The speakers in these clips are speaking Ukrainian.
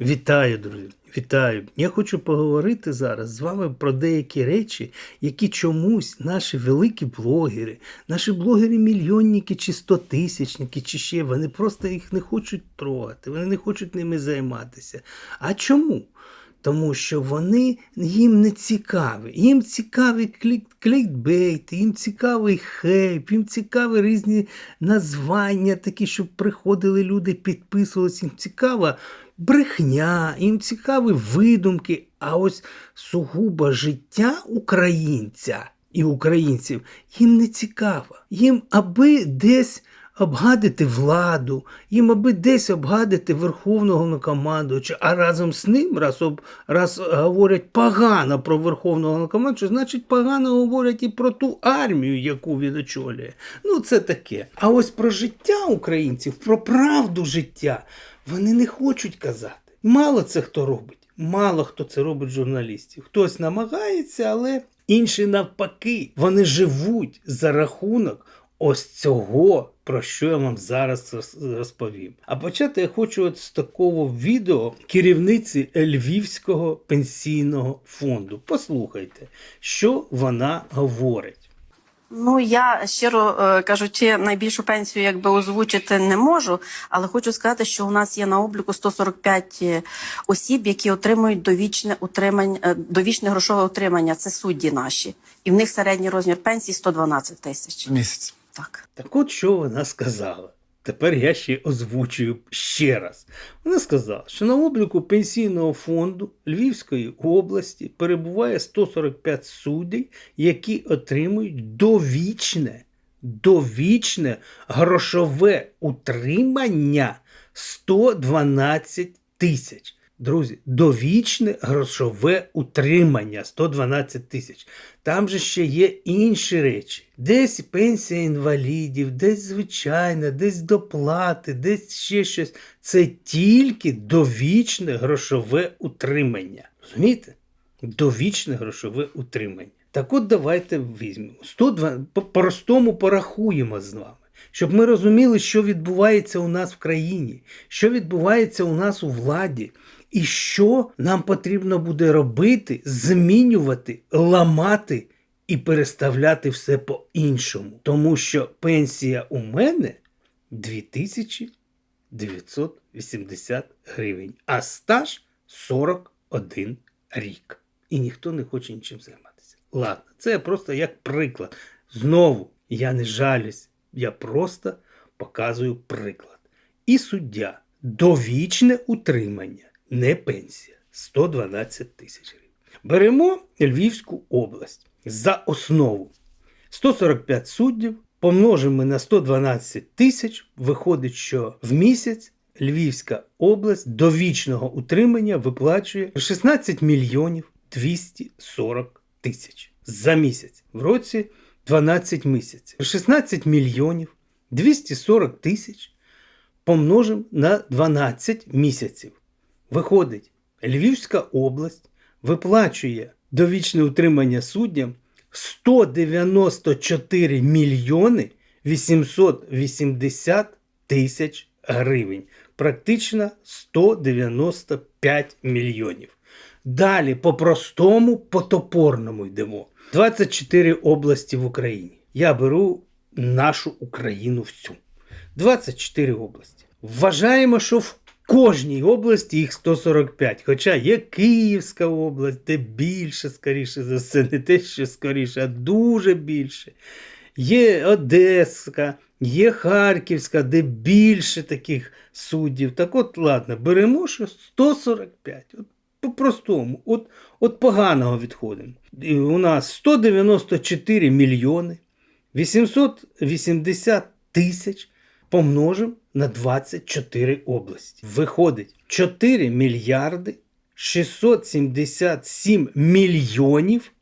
Вітаю, друзі! Вітаю! Я хочу поговорити зараз з вами про деякі речі, які чомусь наші великі блогери, наші блогери-мільйонники чи стотисячники, чи ще вони просто їх не хочуть трогати, вони не хочуть ними займатися. А чому? Тому що вони їм не цікаві. Їм цікавий клік, клікбейт, їм цікавий хейп, їм цікаві різні названня, такі, щоб приходили люди, підписувалися. Їм цікава брехня, їм цікаві видумки. А ось сугубо життя українця і українців їм не цікаво. Їм аби десь обгадити владу, їм аби десь обгадити верховного Головнокомандувача, а разом з ним, раз, об, раз говорять погано про верховного Головнокомандувача, значить погано говорять і про ту армію, яку він очолює. Ну, це таке. А ось про життя українців, про правду життя вони не хочуть казати. Мало це хто робить. Мало хто це робить журналістів. Хтось намагається, але інші навпаки. Вони живуть за рахунок ось цього, про що я вам зараз роз- розповім. А почати я хочу от з такого відео керівниці Львівського пенсійного фонду. Послухайте, що вона говорить. Ну я щиро е, кажучи, найбільшу пенсію якби озвучити не можу, але хочу сказати, що у нас є на обліку 145 осіб, які отримують довічне утримання, е, довічне грошове утримання. Це судді наші, і в них середній розмір пенсії 112 тисяч. місяць. Так. Так от що вона сказала. Тепер я ще озвучую ще раз. Вона сказала, що на обліку пенсійного фонду Львівської області перебуває 145 суддів, які отримують довічне, довічне грошове утримання 112 тисяч. Друзі, довічне грошове утримання 112 тисяч. Там же ще є інші речі. Десь пенсія інвалідів, десь звичайна, десь доплати, десь ще щось. Це тільки довічне грошове утримання. Розумієте? Довічне грошове утримання. Так от давайте візьмемо. 102, по- по-простому порахуємо з вами. Щоб ми розуміли, що відбувається у нас в країні, що відбувається у нас у владі, і що нам потрібно буде робити, змінювати, ламати і переставляти все по-іншому. Тому що пенсія у мене 2980 гривень, а стаж 41 рік. І ніхто не хоче нічим займатися. Ладно, це просто як приклад. Знову я не жалюсь, я просто показую приклад. І суддя довічне утримання, не пенсія 112 тисяч гривень. Беремо Львівську область за основу 145 суддів. Помножимо на 112 тисяч, виходить, що в місяць Львівська область довічного утримання виплачує 16 мільйонів 240 тисяч за місяць. В році 12 місяців. 16 мільйонів 240 тисяч помножимо на 12 місяців. Виходить, Львівська область виплачує довічне утримання суддям 194 мільйони 880 тисяч гривень. Практично 195 мільйонів. Далі по-простому, по-топорному йдемо. 24 області в Україні. Я беру нашу Україну всю. 24 області. Вважаємо, що в кожній області їх 145. Хоча є Київська область, де більше, скоріше за все, не те, що скоріше, а дуже більше. Є Одеська, є Харківська, де більше таких суддів. Так от, ладно, беремо що 145. От по-простому, от, от поганого відходимо. І у нас 194 мільйони 880 тисяч помножимо на 24 області. Виходить 4 мільярди 677 мільйонів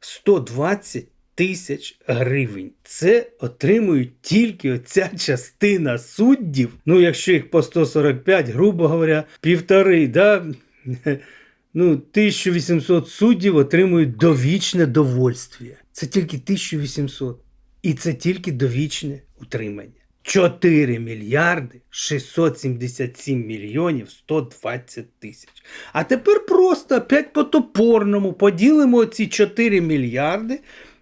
120 тисяч гривень. Це отримують тільки оця частина суддів. Ну, якщо їх по 145, грубо говоря, півтори, да? ну, 1800 суддів отримують довічне довольствие. Це тільки 1800. І це тільки довічне утримання. 4 мільярди 677 мільйонів 120 тисяч. А тепер просто опять по топорному поділимо ці 4 мільярди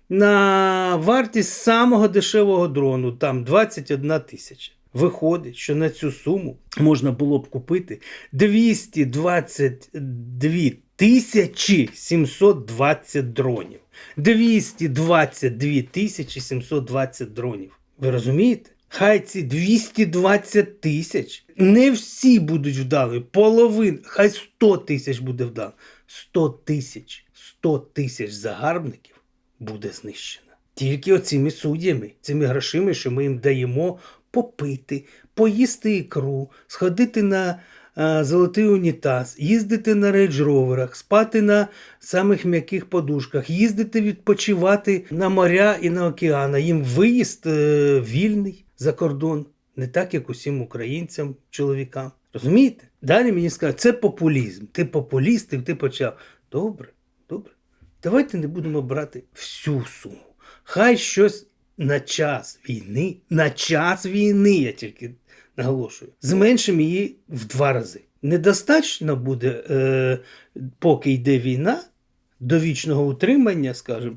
на вартість самого дешевого дрону, там 21 тисяча. Виходить, що на цю суму можна було б купити 222 тисячі 720 дронів. 222 тисячі 720 дронів. Ви розумієте? Хай ці 220 тисяч не всі будуть вдалі, половина, хай 100 тисяч буде вдало. 100 тисяч, 100 тисяч загарбників буде знищено. Тільки оцими суддями, цими грошима, що ми їм даємо попити, поїсти ікру, сходити на а, золотий унітаз, їздити на рейдж-роверах, спати на самих м'яких подушках, їздити відпочивати на моря і на океана. Їм виїзд е, вільний за кордон, не так, як усім українцям, чоловікам. Розумієте? Далі мені скажуть, це популізм. Ти популіст, і ти почав. Добре, добре. Давайте не будемо брати всю суму. Хай щось на час війни, на час війни, я тільки наголошую, зменшимо її в два рази. Недостатньо буде, е, поки йде війна, до вічного утримання, скажімо,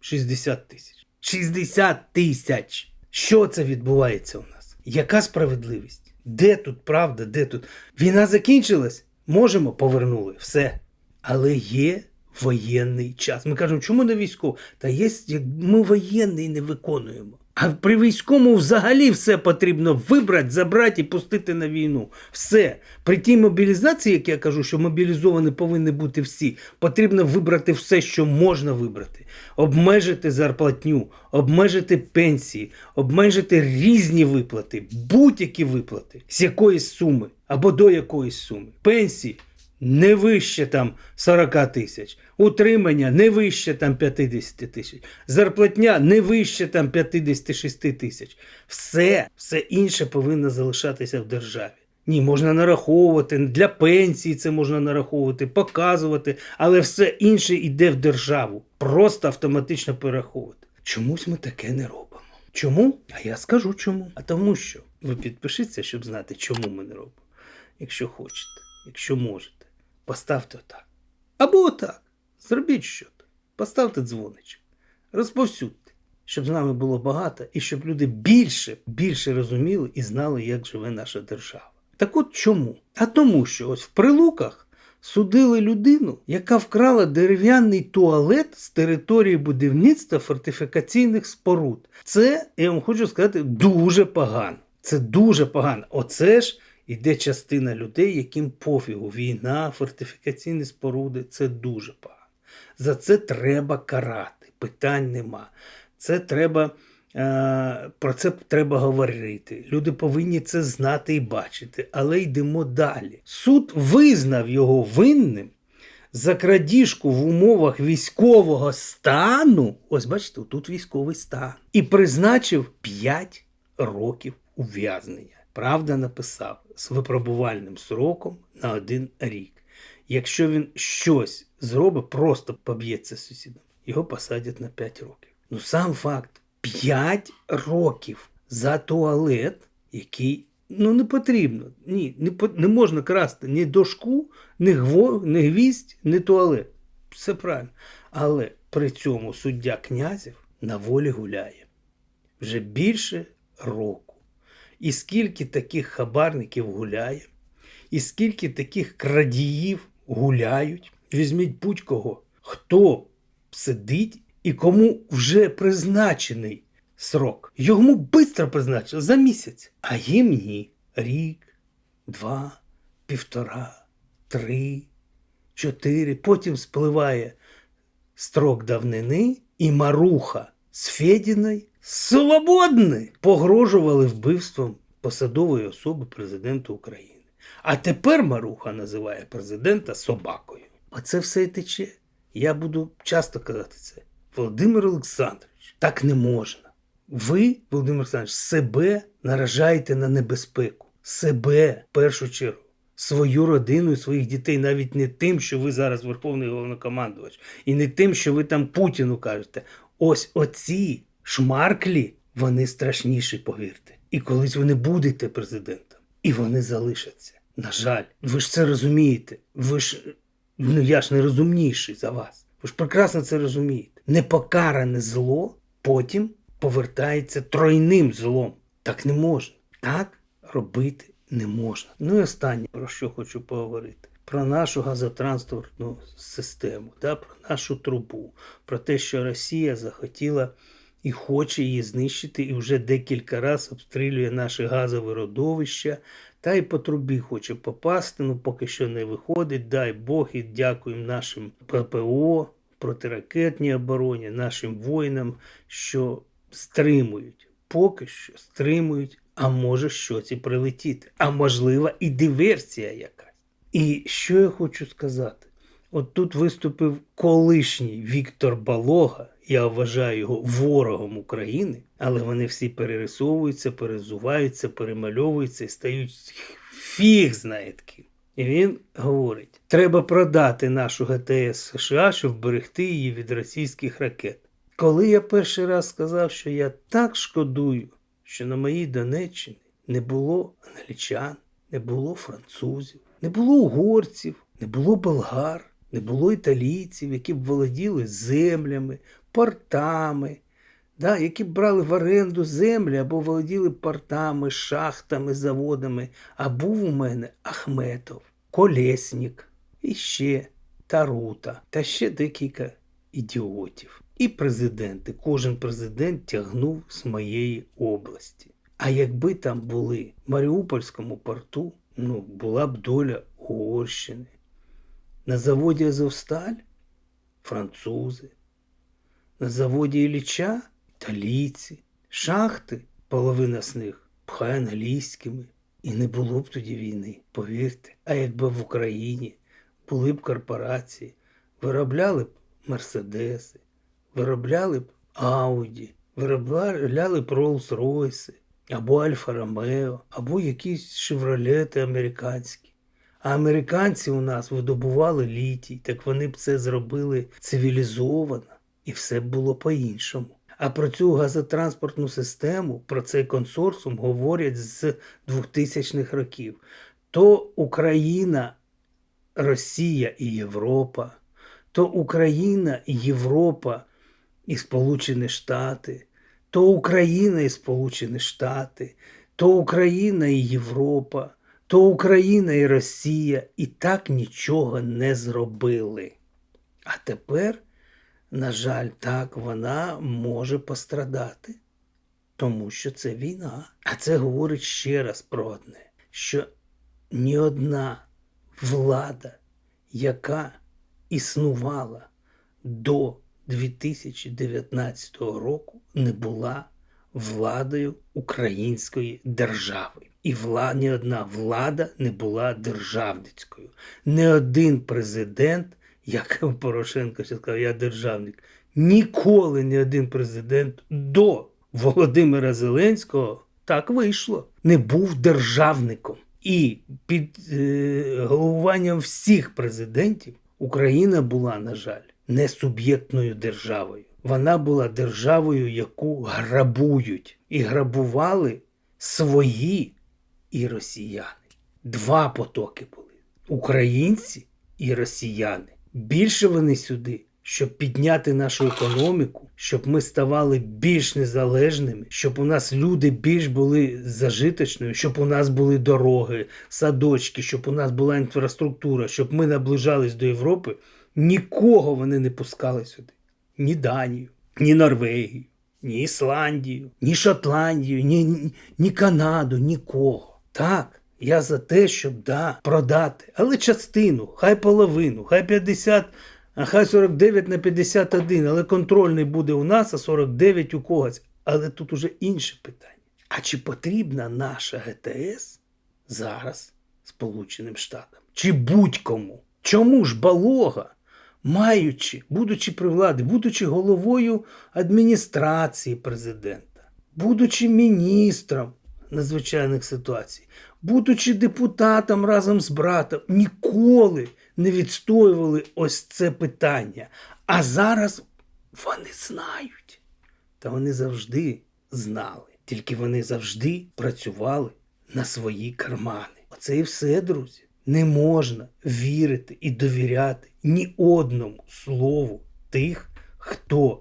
60 тисяч. 60 тисяч! Що це відбувається у нас? Яка справедливість? Де тут правда? Де тут? Війна закінчилась? Можемо, повернули. Все. Але є воєнний час. Ми кажемо, чому не військово? Та є, як ми воєнний не виконуємо. А при військовому взагалі все потрібно вибрати, забрати і пустити на війну. Все. При тій мобілізації, як я кажу, що мобілізовані повинні бути всі, потрібно вибрати все, що можна вибрати. Обмежити зарплатню, обмежити пенсії, обмежити різні виплати, будь-які виплати з якоїсь суми або до якоїсь суми. Пенсії не вище там 40 тисяч, утримання не вище там 50 тисяч, зарплатня не вище там 56 тисяч. Все, все інше повинно залишатися в державі. Ні, можна нараховувати, для пенсії це можна нараховувати, показувати, але все інше йде в державу. Просто автоматично перераховувати. Чомусь ми таке не робимо. Чому? А я скажу чому. А тому що ви підпишіться, щоб знати, чому ми не робимо. Якщо хочете, якщо можете. Поставте отак. Або отак. Зробіть щось. Поставте дзвоничок. Розповсюдьте, щоб з нами було багато і щоб люди більше, більше розуміли і знали, як живе наша держава. Так от чому? А тому, що ось в прилуках судили людину, яка вкрала дерев'яний туалет з території будівництва фортифікаційних споруд. Це, я вам хочу сказати, дуже погано. Це дуже погано. Оце ж іде частина людей, яким пофігу. Війна, фортифікаційні споруди це дуже погано. За це треба карати. Питань нема. Це треба, е, про це треба говорити. Люди повинні це знати і бачити. Але йдемо далі. Суд визнав його винним за крадіжку в умовах військового стану. Ось бачите, тут військовий стан. І призначив 5 років ув'язнення. Правда написав з випробувальним сроком на один рік. Якщо він щось зробить, просто поб'ється з сусідом, його посадять на 5 років. Ну сам факт: 5 років за туалет, який ну не потрібно. Ні, не, не можна красти ні дошку, ні, гво, ні гвіздь, ні туалет. Все правильно. Але при цьому суддя князів на волі гуляє вже більше року. І скільки таких хабарників гуляє, і скільки таких крадіїв гуляють. Візьміть будь-кого, хто сидить і кому вже призначений срок. Йому швидко призначили за місяць, а їм ні. Рік, два, півтора, три, чотири. Потім спливає строк давнини, і Маруха з Федіною свободні погрожували вбивством посадової особи президента України. А тепер Маруха називає президента собакою. Оце все і тече. Я буду часто казати це. Володимир Олександрович, так не можна. Ви, Володимир Олександрович, себе наражаєте на небезпеку. Себе в першу чергу. Свою родину і своїх дітей, навіть не тим, що ви зараз Верховний головнокомандувач, і не тим, що ви там Путіну кажете. Ось оці шмарклі, вони страшніші, повірте. І колись ви не будете президентом. І вони залишаться. На жаль, ви ж це розумієте. Ви ж ну я ж не розумніший за вас. Ви ж прекрасно це розумієте. Непокаране зло потім повертається тройним злом. Так не можна. Так робити не можна. Ну і останнє, про що хочу поговорити. Про нашу газотранспортну систему, да, про нашу трубу, про те, що Росія захотіла і хоче її знищити, і вже декілька разів обстрілює наші газові родовища, та й по трубі хоче попасти, ну поки що не виходить. Дай Бог і дякуємо нашим ППО, протиракетній обороні, нашим воїнам, що стримують. Поки що стримують, а може щось і прилетіти. А можливо, і диверсія якась. І що я хочу сказати? От тут виступив колишній Віктор Балога. Я вважаю його ворогом України, але вони всі перерисовуються, перезуваються, перемальовуються і стають фіг знає ким. І він говорить: треба продати нашу ГТС США, щоб вберегти її від російських ракет. Коли я перший раз сказав, що я так шкодую, що на моїй Донеччині не було англічан, не було французів, не було угорців, не було болгар, не було італійців, які б володіли землями, портами, да, які б брали в оренду землі або володіли портами, шахтами, заводами. А був у мене Ахметов, Колеснік, і ще Тарута, та ще декілька ідіотів. І президенти, кожен президент тягнув з моєї області. А якби там були в Маріупольському порту, ну, була б доля Угорщини. На заводі Азовсталь французи, на заводі Ілліча італійці, шахти, половина з них пхай англійськими. І не було б тоді війни, повірте. А якби в Україні були б корпорації, виробляли б Мерседеси, виробляли б Ауді, виробляли б Роллс-Ройси, або Альфа Ромео, або якісь шевролети американські. А американці у нас видобували літій, так вони б це зробили цивілізовано, і все б було по-іншому. А про цю газотранспортну систему, про цей консорціум говорять з 2000-х років. То Україна, Росія і Європа, то Україна, і Європа і Сполучені Штати, то Україна і Сполучені Штати, то Україна і Європа, то Україна і Росія і так нічого не зробили. А тепер, на жаль, так вона може пострадати, тому що це війна. А це говорить ще раз про одне, що ні одна влада, яка існувала до 2019 року, не була владою української держави. І вла, ні одна влада не була державницькою. Не один президент, як Порошенко ще сказав, я державник. Ніколи ні один президент до Володимира Зеленського так вийшло. Не був державником. І під е, головуванням всіх президентів Україна була, на жаль, не суб'єктною державою. Вона була державою, яку грабують. І грабували свої і росіяни. Два потоки були: українці і росіяни. Більше вони сюди, щоб підняти нашу економіку, щоб ми ставали більш незалежними, щоб у нас люди більш були зажиточними, щоб у нас були дороги, садочки, щоб у нас була інфраструктура, щоб ми наближались до Європи. Нікого вони не пускали сюди. Ні Данію, ні Норвегію, ні Ісландію, ні Шотландію, ні, ні, Канаду, нікого. Так, я за те, щоб да, продати, але частину, хай половину, хай 50, а хай 49 на 51, але контрольний буде у нас, а 49 у когось. Але тут уже інше питання. А чи потрібна наша ГТС зараз Сполученим Штатам? Чи будь-кому? Чому ж балога? Маючи, будучи при владі, будучи головою адміністрації президента, будучи міністром надзвичайних ситуацій, будучи депутатом разом з братом, ніколи не відстоювали ось це питання. А зараз вони знають. Та вони завжди знали. Тільки вони завжди працювали на свої кармани. Оце і все, друзі. Не можна вірити і довіряти ні одному слову тих, хто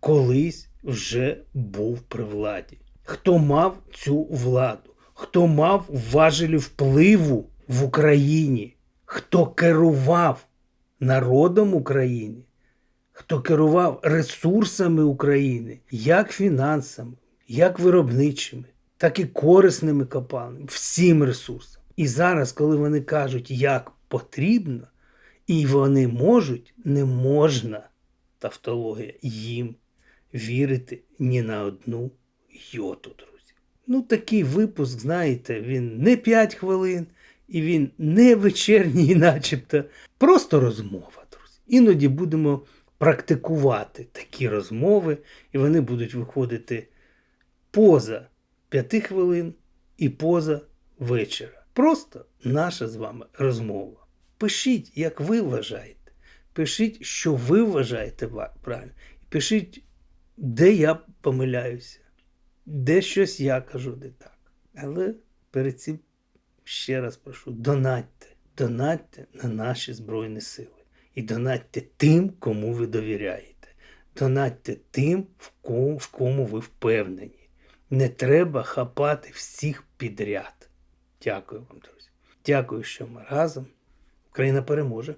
колись вже був при владі, хто мав цю владу, хто мав важелі впливу в Україні, хто керував народом України, хто керував ресурсами України, як фінансами, як виробничими, так і корисними копалинами, всім ресурсам. І зараз, коли вони кажуть, як потрібно, і вони можуть, не можна, тавтологія, їм вірити ні на одну йоту, друзі. Ну, такий випуск, знаєте, він не 5 хвилин, і він не вечірній, начебто. Просто розмова, друзі. Іноді будемо практикувати такі розмови, і вони будуть виходити поза 5 хвилин і поза вечора. Просто наша з вами розмова. Пишіть, як ви вважаєте. Пишіть, що ви вважаєте ва- правильно. Пишіть, де я помиляюся, де щось я кажу не так. Але перед цим ще раз прошу: донатьте, донатьте на наші Збройні Сили. І донатьте тим, кому ви довіряєте. Донатьте тим, в кому, в кому ви впевнені. Не треба хапати всіх підряд. Дякую вам, друзі. Дякую, що ми разом. Україна переможе.